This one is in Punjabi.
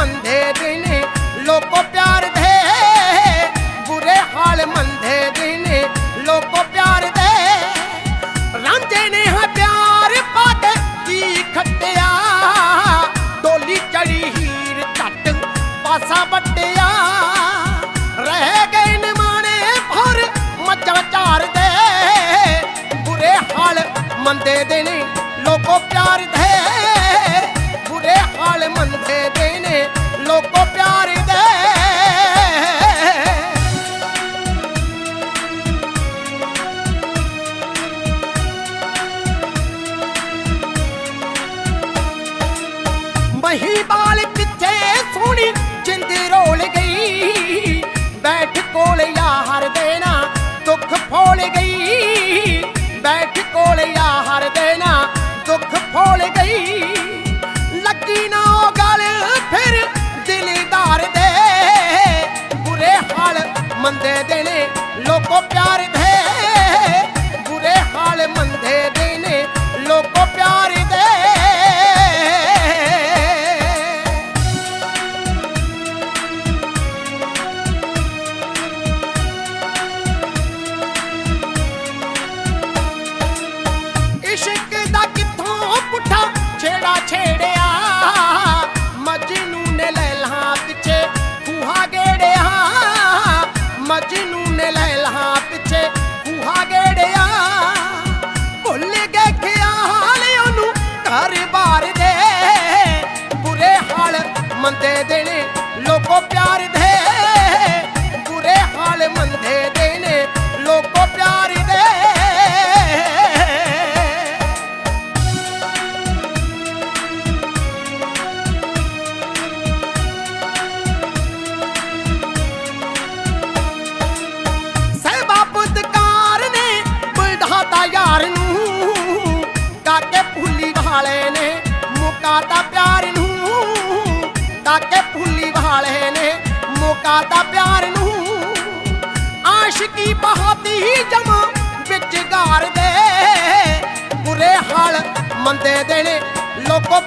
ਮੰਦੇ ਦਿਨੇ ਪਿਆਰ ਦੇ, ਬੁਰੇ ਹਾਲ ਮੰਦੇ ਦਿਨੇ ਪਿਆਰ ਦੇ। ਰਾਂਝੇ ਚੜੀ ਹੀਰ ਪਾਸਾ ਵੱਟਿਆ। ਰਹਿ ਗਏ ਨਿਮਾਣੇ ਫੁਰ ਬੁਰੇ ਹਾਲ ਮੰਦੇ ਦਿਨੇ ਲੋਕੋ ਪਿਆਰ ਦੇ। ਮਹੀ ਬਾਲ ਪਿੱਛੇ ਸੋਹਣੀ ਜਿੰਦ ਰੋਲ ਗਈ। ਬੈਠ ਕੋਲ ਹਰ ਦੇਣਾ ਦੁੱਖ ਫੋਲ ਗਈ। ਬੈਠ ਕੋਲ ਹਰ ਦੇਣਾ ਦੁੱਖ ਫੋਲ ਗਈ। ਲੱਗੀ ਨਾ ਉਹ ਗੱਲ ਫਿਰ ਦਿਲਦਾਰ ਦੇ। ਬੁਰੇ ਹਾਲ ਮੰਦੇ ਦੇਣੇ ਲੋਕੋ ਪਿਆਰ ਦੇ। ਮਜਨੂ ਨੇ ਲੈਲਾਂ ਪਿੱਛੇ, ਖੂਹਾ ਗੇੜਿਆ, ਭੁੱਲ ਗਏ ਖਿਆਲ ਉਹਨੂੰ ਘਰ-ਬਾਰ ਦੇ। ਬੁਰੇ ਹਾਲ ਮੰਦੇ ਦੇਣੇ ਮੁਕਾਤਾ ਪਿਆਰ ਨੂੰ ਤਾਂ ਕਿ ਭੁੱਲੀ ਵਾਲੇ ਨੇ ਮੁਕਾਤਾ ਪਿਆਰ ਨੂੰ। ਆਸ਼ਕੀ ਬਹਾਤੀ ਜਮਾ ਵਿੱਚ ਗਾਰ ਦੇ, ਬੁਰੇ ਹਾਲ ਮੰਦੇ ਦੇਣੇ ਲੋਕੋ